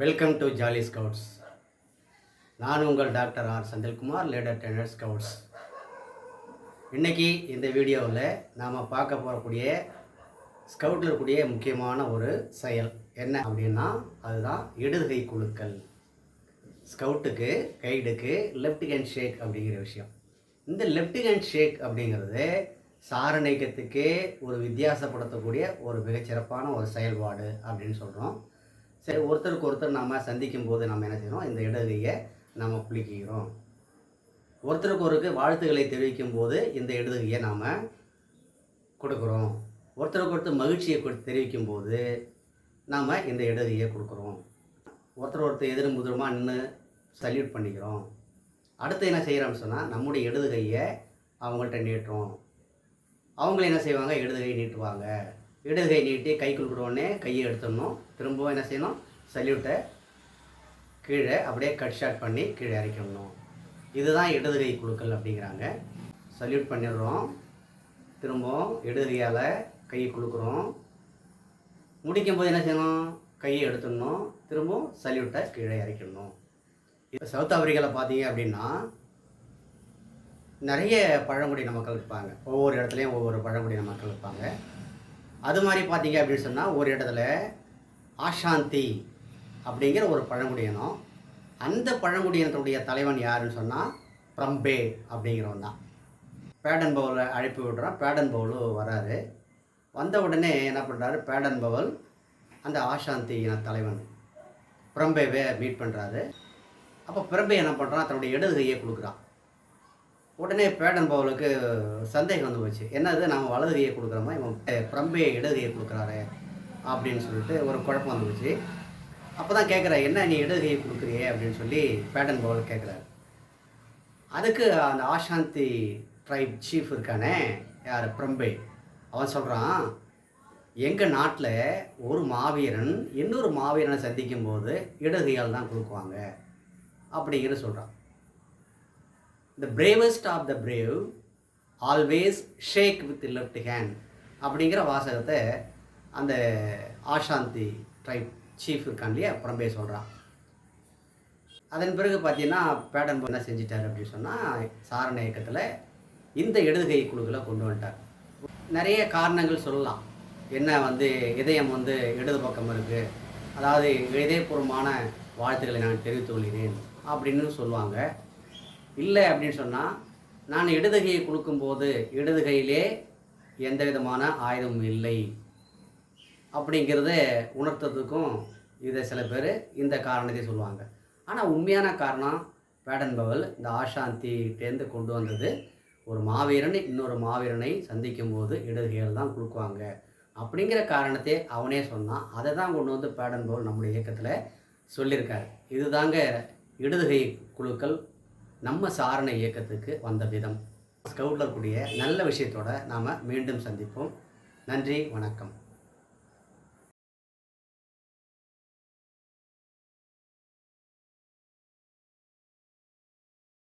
Welcome to jolly scouts நான் உங்கள் doctor R Senthilkumar லேடர் டெனர் ஸ்கவுட்ஸ் இன்றைக்கி இந்த வீடியோவில் நாம் பார்க்க போகக்கூடிய ஸ்கவுட்டில் இருக்கக்கூடிய முக்கியமான ஒரு செயல் என்ன அப்படின்னா அதுதான் இடதுகை குழுக்கள். ஸ்கவுட்டுக்கு கைடுக்கு லெஃப்ட் ஹேண்ட் ஷேக் அப்படிங்கிற விஷயம். இந்த லெஃப்ட் ஹேண்ட் ஷேக் அப்படிங்கிறது சாரணைக்கத்துக்கே ஒரு வித்தியாசப்படுத்தக்கூடிய ஒரு மிகச்சிறப்பான ஒரு செயல்பாடு அப்படின்னு சொல்கிறோம் சரி ஒருத்தருக்கு ஒருத்தர் நம்ம சந்திக்கும் போது நம்ம என்ன செய்யறோம்? இந்த இடதுகையை நாம் குளிக்கிறோம் ஒருத்தருக்கு ஒருக்கு வாழ்த்துக்களை தெரிவிக்கும் போது இந்த இடதுகையை நாம் கொடுக்குறோம். ஒருத்தருக்கு ஒருத்தர் மகிழ்ச்சியை தெரிவிக்கும் போது நாம் இந்த இடதுகையை கொடுக்குறோம். ஒருத்தர் ஒருத்தர் எதிரும் புதிரமாக நின்று சல்யூட் பண்ணிக்கிறோம். அடுத்து என்ன செய்கிறோம்னு சொன்னால் நம்முடைய இடது கையை அவங்கள்ட்ட நீட்டுறோம். அவங்கள என்ன செய்வாங்க? இடது கை நீட்டுவாங்க. இடது கை நீட்டி கை கொடுக்குற உடனே கையை எடுத்துடணும். திரும்பவும் என்ன செய்யணும்? சல்யூட்டை கீழே அப்படியே கட் ஷாட் பண்ணி கீழே இறக்கிடணும். இதுதான் இடது கை குழுக்கள் அப்படிங்கிறாங்க. சல்யூட் பண்ணிடுறோம். திரும்பவும் இடது கையால் கையை கொடுக்குறோம் முடிக்கும் போது என்ன செய்யணும்? கையை எடுத்துடணும். திரும்பவும் சல்யூட்டை கீழே இறக்கிடணும். இப்போ சவுத் ஆப்பிரிக்காவில் பார்த்தீங்க அப்படின்னா நிறைய பழங்குடியின மக்கள் இருப்பாங்க. ஒவ்வொரு இடத்துலையும் ஒவ்வொரு பழங்குடியின மக்கள் இருப்பாங்க. அது மாதிரி பார்த்தீங்க அப்படின்னு சொன்னால் ஒரு இடத்துல ஆஷாந்தி அப்படிங்கிற ஒரு பழங்குடியினம் அந்த பழங்குடியினத்துடைய தலைவன் யாருன்னு சொன்னால் பிரம்பே அப்படிங்கிறவன் தான். பேடன் பவுலை அழைப்பு விடுறான். பேடன் பவுலு வராரு. வந்த உடனே என்ன பண்ணுறாரு பேடன் பவல் அந்த ஆஷாந்தி இன தலைவன் பிரம்பேவை மீட் பண்ணுறாரு அப்போ பிரம்பே என்ன பண்ணுறான் தன்னுடைய இடது கையை கொடுக்குறான். உடனே பேடன் பவுலுக்கு சந்தேகம் வந்து போச்சு. என்னது நம்ம வலதுரியை கொடுக்குறோமா? இவன் பிரம்பையை பிரம்பே கொடுக்குறாரு அப்படின்னு சொல்லிட்டு ஒரு குழப்பம் வந்து போச்சு. அப்போ தான் கேட்குற என்ன நீ இடதுகையை கொடுக்குறியே? அப்படின்னு சொல்லி பேடன் பவுல் கேட்குறாரு அதுக்கு அந்த ஆஷாந்தி ட்ரைப் சீஃப் இருக்கானே யார்? பிரம்பே. அவன் சொல்கிறான் எங்கள் நாட்டில் ஒரு மாவீரன் இன்னொரு மாவீரனை சந்திக்கும் போது இடதுகையால் தான் கொடுக்குவாங்க. அப்படிங்கிற சொல்கிறான் the bravest of the brave always shake with left hand அப்படிங்கிற வாசகத்தை அந்த ஆஷாந்தி ட்ரைப் சீஃப் இருக்கான் இல்லையா பிரம்பே சொல்கிறான் அதன் பிறகு பார்த்தீங்கன்னா பேடன் என்ன செஞ்சிட்டார் அப்படின்னு சொன்னால் சாரண இயக்கத்தில் இந்த இடதுகை குழுக்களை கொண்டு வந்துட்டார். நிறைய காரணங்கள் சொல்லலாம். என்ன வந்து இதயம் வந்து இடது பக்கம் இருக்குது அதாவது இதயபூர்வமான வாழ்த்துக்களை நான் தெரிவித்துக் கொள்கிறேன் அப்படின்னு சொல்லுவாங்க. இல்லை அப்படின்னு சொன்னால் நான் இடதுகையை கொடுக்கும்போது இடதுகையிலே எந்த விதமான ஆயுதமும் இல்லை. அப்படிங்கிறத உணர்த்ததுக்கும் இதை சில பேர் இந்த காரணத்தை சொல்லுவாங்க. ஆனால் உண்மையான காரணம் பேடன் பவல் இந்த ஆஷாந்திட்டேருந்து கொண்டு வந்தது. ஒரு மாவீரன் இன்னொரு மாவீரனை சந்திக்கும் போது இடதுகையில் தான் கொடுக்குவாங்க அப்படிங்கிற காரணத்தை அவனே சொன்னான். அதை தான் கொண்டு வந்து பேடன் பவல் நம்முடைய இயக்கத்தில் சொல்லியிருக்காரு. இதுதாங்க இடதுகை குழுக்கள் நம்ம சாரண இயக்கத்துக்கு வந்த விதம். ஸ்கவுட்டில் இருக்கக்கூடிய நல்ல விஷயத்தோட நாம் மீண்டும் சந்திப்போம். நன்றி வணக்கம்.